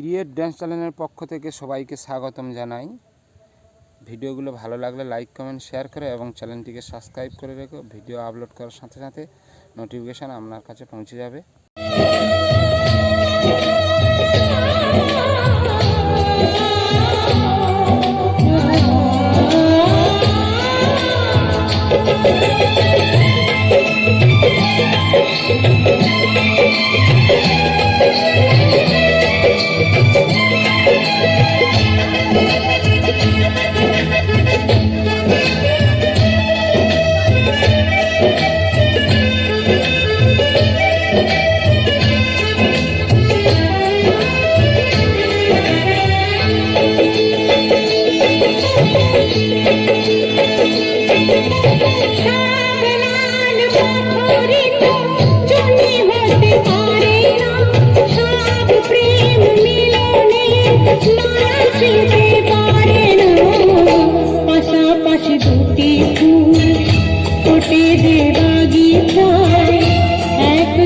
Create dance চ্যানেলের পক্ষ থেকে সবাইকে স্বাগতম জানাই। ভিডিওগুলো ভালো লাগলে লাইক, কমেন্ট, শেয়ার করে এবং চ্যানেলটিকে সাবস্ক্রাইব করে রেখো। ভিডিও আপলোড করার সাথে সাথে নোটিফিকেশান আপনার কাছে পৌঁছে যাবে।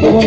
Vamos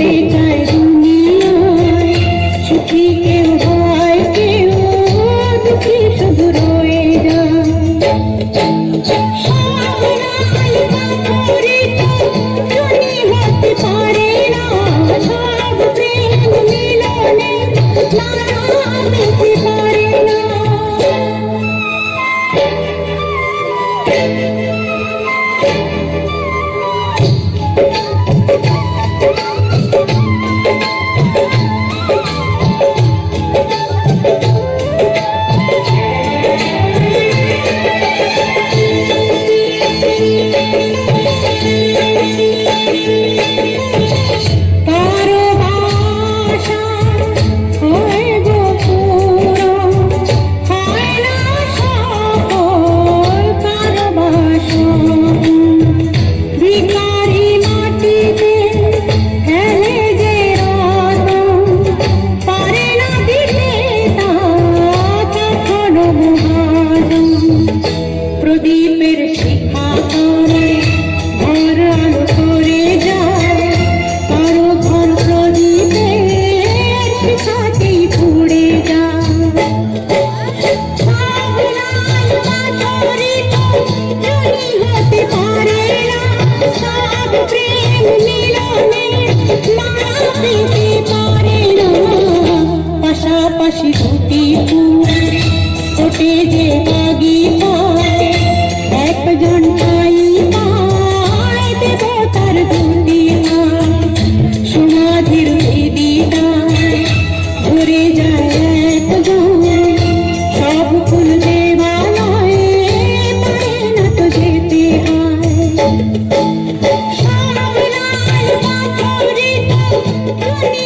Thank you.